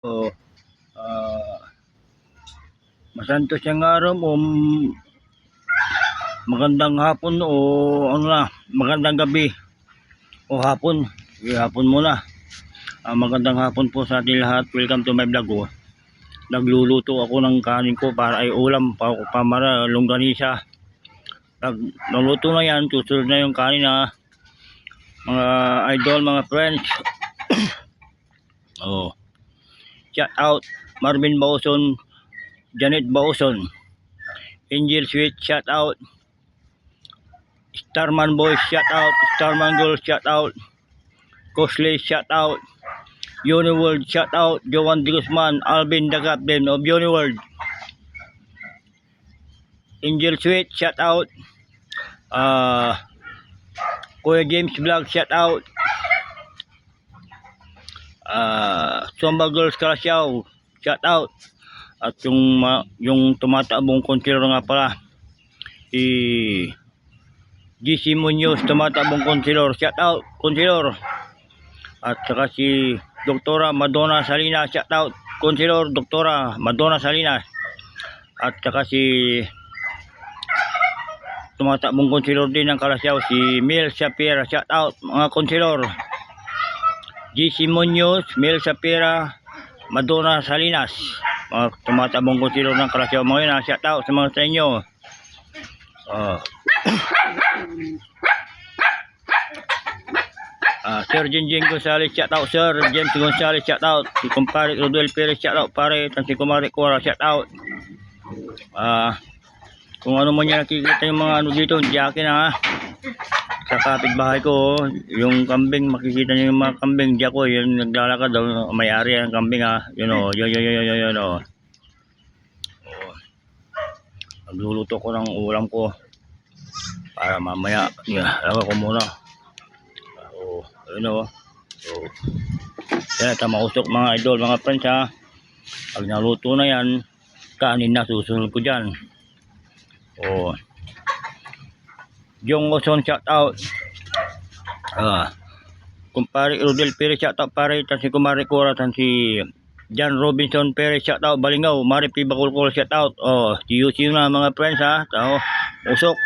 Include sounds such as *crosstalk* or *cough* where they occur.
O, ah, masanto siyang araw o magandang hapon o ano na, magandang gabi o hapon. Sige, hapon muna. Ah, magandang hapon po sa ating lahat. Welcome to my vlog. Oh. Nagluluto ako ng kanin ko para ay ulam pa pamara longganisa. Nag, naluto na yan. Susunod na yung kanin na mga idol, mga friends. *coughs* oh. Shout out Marvin Bauson, Janet Bauson, Angel Sweet, shout out. Starman Boy, shout out. Starman Girl, shout out. Cosley, shout out. Uniworld, shout out. Jovan De Guzman, Alvin the Captain of Uniworld. Angel Sweet, shout out. Uh, Kuya James Vlog, shout out. Ah, Somba Girls Kalasyaw, shout out. At yung yung tumatabong konsilor nga pala, si GC Munoz, tumatabong konsilor, shout out, konsilor. At saka si Doktora Madonna Salinas, shout out, konsilor, Doktora Madonna Salinas. At saka si tumatakbong konsilor din ng Kalasyaw, si Mel Shapira, shout out, mga konsilor. GC Munoz, Mel Sapira, Madonna Salinas. Mga tumatabong konsilor ng Kalasyaw mga yun. ha. Shout out sa mga sa inyo. Oh. Ah, Sir Jinjing Gonzales, shout out Sir. James Gonzales, shout out. Si Kumpare Rodel Perez, shout out pare. Tan si Kumare Cora, shout out. Ah, kung ano man yan nakikita yung mga ano dito, diyakin ha. Sa kapitbahay ko, oh, yung kambing, makikita niyo yung mga kambing, diya ko, yun naglalakad daw, may-ari ang kambing ha. Yun o, yun, yun, yun, yun, yun, yun o. Oh. Nagluluto ko ng ulam ko. Para mamaya, yeah, laga ko muna. Oh, yun o. So, yan, tama usok mga idol, mga friends ha. Pag naluto na yan, kanin na susunod ko dyan. Oh. Jong Oson shout out. Ah. Kumpare Rodel Perez shout out pare tan si Kumare Cora tan si John Robinson Perez shout out Balingaw, Mari P shout out. Oh, see you see you na mga friends ha. Tao, usok.